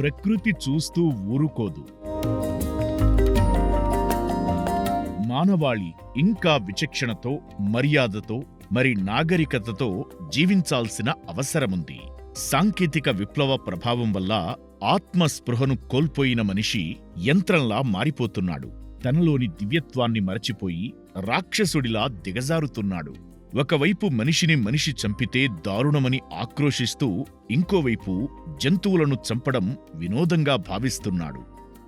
ప్రకృతి చూస్తూ ఊరుకోదు. మానవాళి ఇంకా విచక్షణతో మర్యాదతో మరి నాగరికతతో జీవించాల్సిన అవసరముంది. సాంకేతిక విప్లవ ప్రభావం వల్ల ఆత్మస్పృహను కోల్పోయిన మనిషి యంత్రంలా మారిపోతున్నాడు. తనలోని దివ్యత్వాన్ని మరచిపోయి రాక్షసుడిలా దిగజారుతున్నాడు. ఒకవైపు మనిషిని మనిషి చంపితే దారుణమని ఆక్రోశిస్తూ ఇంకోవైపు జంతువులను చంపడం వినోదంగా భావిస్తున్నాడు.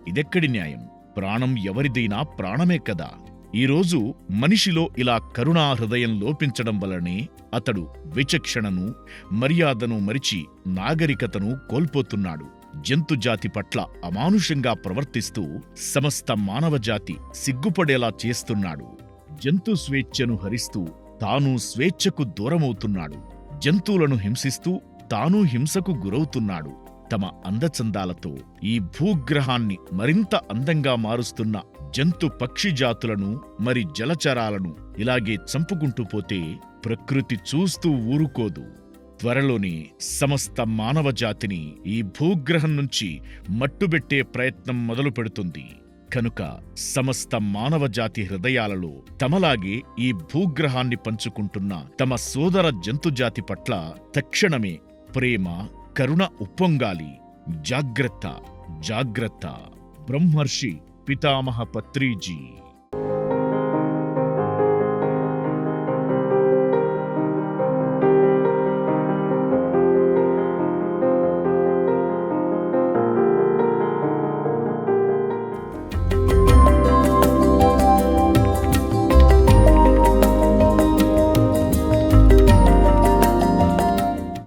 ఇదెక్కడి న్యాయం? ప్రాణం ఎవరిదైనా ప్రాణమే కదా? ఈరోజు మనిషిలో ఇలా కరుణా హృదయం లోపించడం వలనే అతడు విచక్షణను మర్యాదను మరిచి నాగరికతను కోల్పోతున్నాడు. జంతుజాతి పట్ల అమానుషంగా ప్రవర్తిస్తూ సమస్త మానవజాతి సిగ్గుపడేలా చేస్తున్నాడు. జంతు స్వేచ్ఛను హరిస్తూ తాను స్వేచ్ఛకు దూరమవుతున్నాడు. జంతువులను హింసిస్తూ తాను హింసకు గురవుతున్నాడు. తమ అందచందాలతో ఈ భూగ్రహాన్ని మరింత అందంగా మారుస్తున్న జంతు పక్షి జాతులను మరి జలచరాలను ఇలాగే చంపుకుంటూ పోతే ప్రకృతి చూస్తూ ఊరుకోదు. త్వరలోనే సమస్త మానవ జాతిని ఈ భూగ్రహం నుంచి మట్టుబెట్టే ప్రయత్నం మొదలు పెడుతుంది కనుక సమస్త మానవ జాతి హృదయాలలో తమలాగే ఈ భూగ్రహాన్ని పంచుకుంటున్న తమ సోదర జంతుజాతి పట్ల తక్షణమే ప్రేమ కరుణ ఉప్పొంగాలి. జాగ్రత్త జాగ్రత్త. బ్రహ్మర్షి పితామహ పత్రిజీ.